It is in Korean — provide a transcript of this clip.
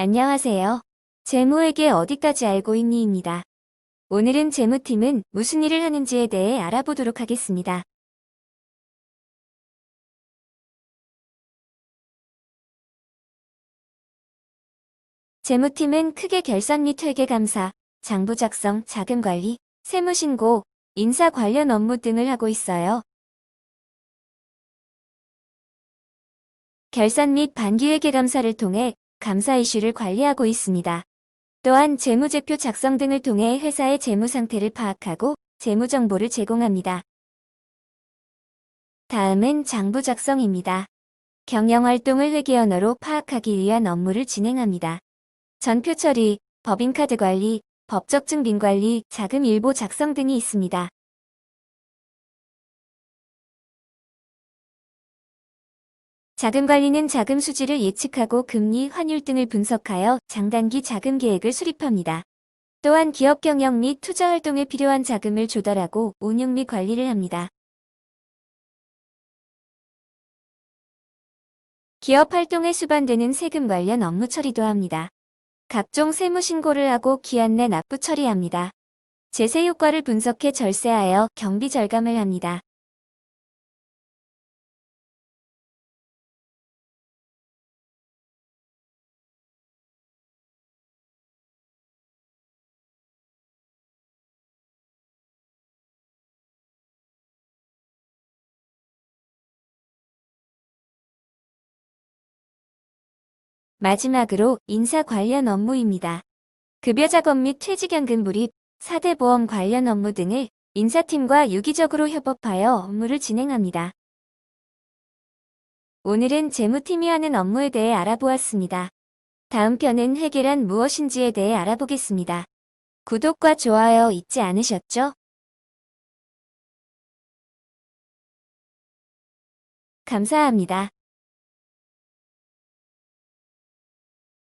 안녕하세요. 재무회계 어디까지 알고 있니입니다. 오늘은 재무팀은 무슨 일을 하는지에 대해 알아보도록 하겠습니다. 재무팀은 크게 결산 및 회계 감사, 장부 작성, 자금 관리, 세무 신고, 인사 관련 업무 등을 하고 있어요. 결산 및 반기회계 감사를 통해 감사 이슈를 관리하고 있습니다. 또한 재무제표 작성 등을 통해 회사의 재무 상태를 파악하고 재무 정보를 제공합니다. 다음은 장부 작성입니다. 경영 활동을 회계 언어로 파악하기 위한 업무를 진행합니다. 전표 처리, 법인카드 관리, 법적 증빙 관리, 자금 일보 작성 등이 있습니다. 자금 관리는 자금 수지를 예측하고 금리, 환율 등을 분석하여 장단기 자금 계획을 수립합니다. 또한 기업 경영 및 투자 활동에 필요한 자금을 조달하고 운용 및 관리를 합니다. 기업 활동에 수반되는 세금 관련 업무 처리도 합니다. 각종 세무 신고를 하고 기한 내 납부 처리합니다. 제세 효과를 분석해 절세하여 경비 절감을 합니다. 마지막으로 인사 관련 업무입니다. 급여 작업 및 퇴직연금 불입, 4대 보험 관련 업무 등을 인사팀과 유기적으로 협업하여 업무를 진행합니다. 오늘은 재무팀이 하는 업무에 대해 알아보았습니다. 다음 편은 회계란 무엇인지에 대해 알아보겠습니다. 구독과 좋아요 잊지 않으셨죠? 감사합니다.